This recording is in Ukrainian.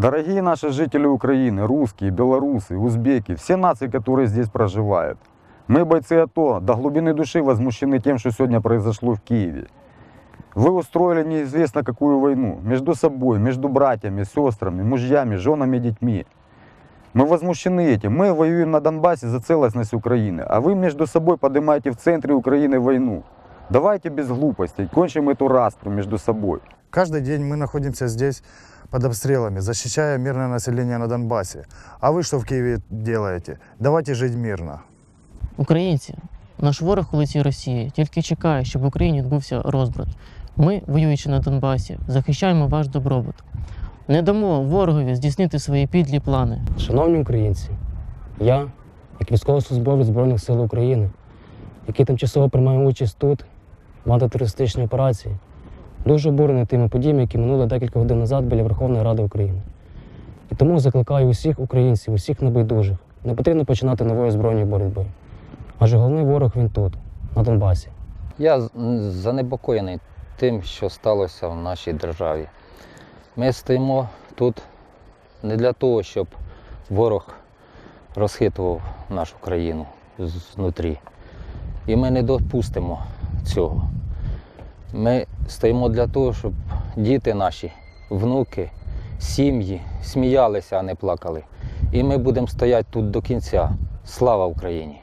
Дорогие наши жители Украины, русские, белорусы, узбеки, все нации, которые здесь проживают. Мы, бойцы АТО, до глубины души возмущены тем, что сегодня произошло в Киеве. Вы устроили неизвестно какую войну между собой, между братьями, сестрами, мужьями, женами, детьми. Мы возмущены этим. Мы воюем на Донбассе за целостность Украины, а вы между собой поднимаете в центре Украины войну. Давайте без глупостей, кончим эту распру между собой. Каждый день мы находимся здесь под обстрелами, защищая мирное население на Донбассе. А вы что в Киеве делаете? Давайте жить мирно. Українці, наш ворог у лиці Росії тільки чекає, щоб в Україні відбувся розбрат. Ми, воюючи на Донбасі, захищаємо ваш добробут. Не дамо ворогові здійснити свої підлі плани. Шановні українці, я, як військовослужбовець Збройних сил України, який тимчасово приймає участь тут, в антитерористичній операції, дуже обурений тими подіями, які минули декілька годин назад біля Верховної Ради України. І тому закликаю усіх українців, усіх небайдужих, не потрібно починати нової збройної боротьби. Адже головний ворог він тут, на Донбасі. Я занепокоєний тим, що сталося в нашій державі. Ми стоїмо тут не для того, щоб ворог розхитував нашу країну знутрі. І ми не допустимо цього. Ми стоїмо для того, щоб діти наші, внуки, сім'ї сміялися, а не плакали. І ми будемо стояти тут до кінця. Слава Україні!